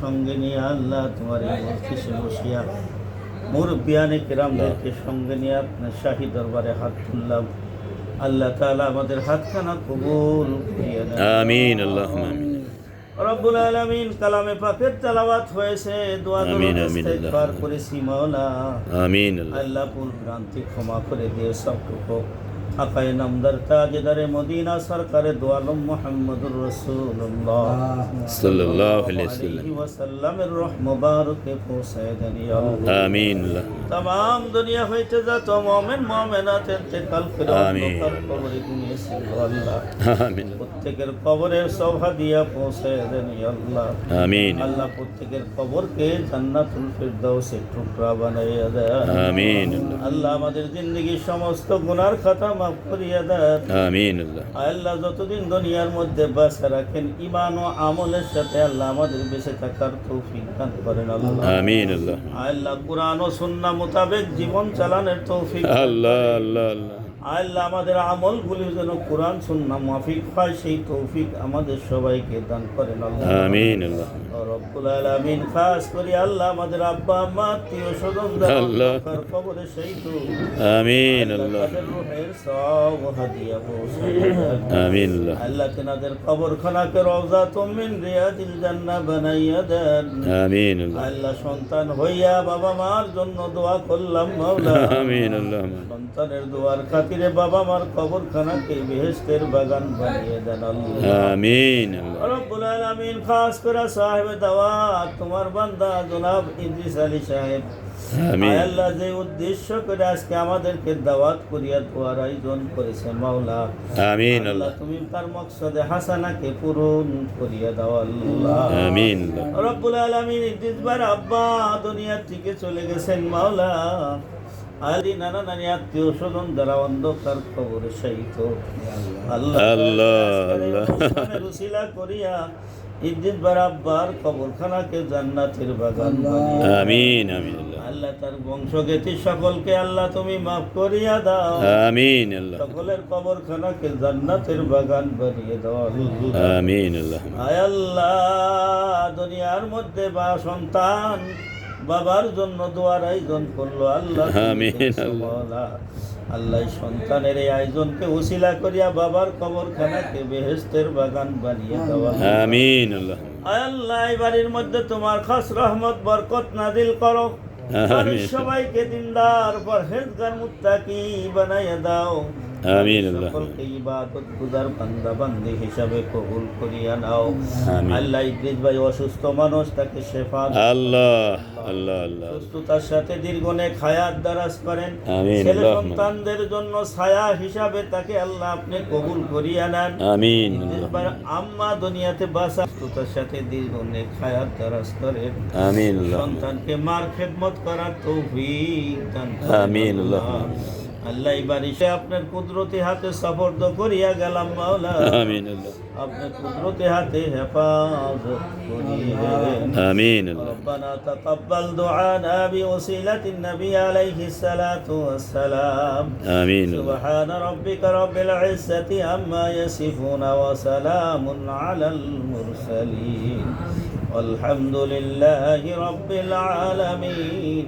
সঙ্গে নিয়ে আল্লাহ তোমার এই মজলিসে বসিয়া মুরব্বিয়ানে কেরামদেরকে সঙ্গে নিয়ে আপনার শাহী দরবারে হাত তুললাম। আল্লাহ তাআলা আমাদের হাতখানা কবুল করিয়া দেন আমিন আমিন। রব্বুল আলামিন কালামে পাকের তেলাওয়াত হয়েছে দোয়া আমিন, আমিন, আল্লাহ। করেছি মাওলা। আমিন আল্লাহ। আল্লাহ ভ্রান্তি ক্ষমা করে দিয়ে সবটুকু আকায় নামদার তাজদারে মদিনা সরকারে দোয়ালম মোহাম্মদুর রসুল্লাহ সাল্লাল্লাহু আলাইহি ওয়াসাল্লাম আলাইহি ওয়াসাল্লামের রহ মুবারকে পৌঁছায় দেন ইয়া আল্লাহ আমিন আল্লাহ तमाम दुनिया হইতে যত মুমিন মুমিনাত ইন্তেকাল করে আমিন। অন্ধকার কবরে ঘুমিয়েছে গো আল্লাহ আমিন প্রত্যেকের কবরের সভা দিয়া পৌঁছায় দেন ইয়া আল্লাহ আমিন আল্লাহ প্রত্যেকের কবরকে জান্নাতুল ফিরদাউসের টুকরা বানাইয়া দেয় আমিন আল্লাহ আল্লাহ আমাদের জিন্দগির সমস্ত গুনার খাতা মাফ করিয়া দেন আমিন আল্লাহ। যতদিন দুনিয়ার মধ্যে বাসা রাখেন ইমান ও আমলের সাথে আল্লাহ আমাদের বেঁচে থাকার তৌফিক দান করেন আল্লাহ। আমিন আল্লাহ। আল্লাহ কোরআন ও সুন্নাহ মোতাবেক জীবন চালানোর তৌফিক আল্লাহ আল্লাহ আল্লাহ। আল্লাহ আমাদের আমলগুলি যেন কোরআন সুন্নাহ মাফিক হয় সেই তৌফিক আমাদের সবাইকে দান করেন আল্লাহ। আমিন আল্লাহ। রব্বুল আলামিন খাস করে আল্লাহ আমাদের আব্বা আম্মা আত্মীয় স্বজন আল্লাহ। কবরে সেই তো আমিন আল্লাহ সব হাদিয়া আমিন আল্লাহ। রওজা তুমিন রিয়াজিল জান্নাহ বানাইয়া দেন। আমিন আল্লাহ। সন্তান হইয়া বাবা মার জন্য দোয়া করলাম মাওলা আমিন আল্লাহ। সন্তানের দোয়ার খাতিরে বাবা মার কবরখানাকে বেহেশতের বাগান বানিয়ে দেন আল্লাহ আমিন আল্লাহ রব্বুল আলামিন খাস করে সাহেব দাওয়াত তোমার বান্দা জনাব ইদ্রিস আলী সাহেব আমিন আয় আল্লাহ যে উদ্দেশ্য করে আজকে আমাদেরকে দাওয়াত করিয়া দোয়ার আয়োজন করেছে মাওলা। আমিন আল্লাহ তুমি তার মকসদে হাসানাকে পূরণ করিয়া দাও আল্লাহ। আমিন রব্বুল আলামিন ইদ্রিস আব্বা দুনিয়া থেকে চলে গেছেন মাওলা। আলি নানা নানি আত্মীয় স্বজন যারা অন্ধকার খবর সহিত আল্লাহ। আল্লাহ, উসিলা করিয়া ইদ্রিস আব্বার কবরখানাকে জান্নাতের বাগান আমিন আমিন তার বংশগতি সকলকে আল্লাহ তুমি মাফ করিয়া দাও। আমিন আল্লাহ। সকলের কবরখানাকে জান্নাতের বাগান বানিয়ে দাও। আমিন আল্লাহ। আয় আল্লাহ দুনিয়ার মধ্যে বা সন্তান বাবার জন্য দোয়ার আয়োজন করল আল্লাহ। আমিন, আল্লাহ। সন্তানের এই আয়োজনকে উসিলা করিয়া বাবার কবরখানাকে বেহেস্তের বাগান বানিয়ে দেওয়া আমিন আল্লাহ। আল্লাহ এই বাড়ির মধ্যে তোমার খাস রহমত বরকত নাদিল করো। সবাইকে দিনদার পরহেজগার মুত্তাকি বানাইয়া দাও। আমিন আল্লাহ। ইবাদত গুজার বান্দা বান্দি হিসাবে কবুল করিয়া নাও। আল্লাহ ইদ্রিস ভাই অসুস্থ মানুষ তাকে শেফা আল্লাহ আল্লাহ আল্লাহ। সুস্থতার সাথে দীর্ঘনেক হায়াত দারাজ করেন। ছেলে সন্তানদের জন্য ছায়া হিসাবে তাকে আল্লাহ আপনি কবুল করিয়া নেন। আমিন আম্মা দুনিয়াতে বাসা। সুস্থতার সাথে দীর্ঘনেক হায়াত দারাজ করেন। আমিন সন্তানকে মার খেদমত করার তৌফিক দান আমিন, আল্লাহ। আল্লাহ এই বারিশে আপনার কুদরতি হাতে সফর্দ করিয়া গেলাম মাওলা আমিন আল্লাহ আপনার কুদরতি হাতে হেফাজত করিয়েন আমিন আল্লাহ ربنا تقبل دعانا بوسيلة النبي عليه الصلاة والسلام আমিন আল্লাহ سبحان ربك رب العزة عما يصفون وسلام على المرسلين والحمد لله رب العالمين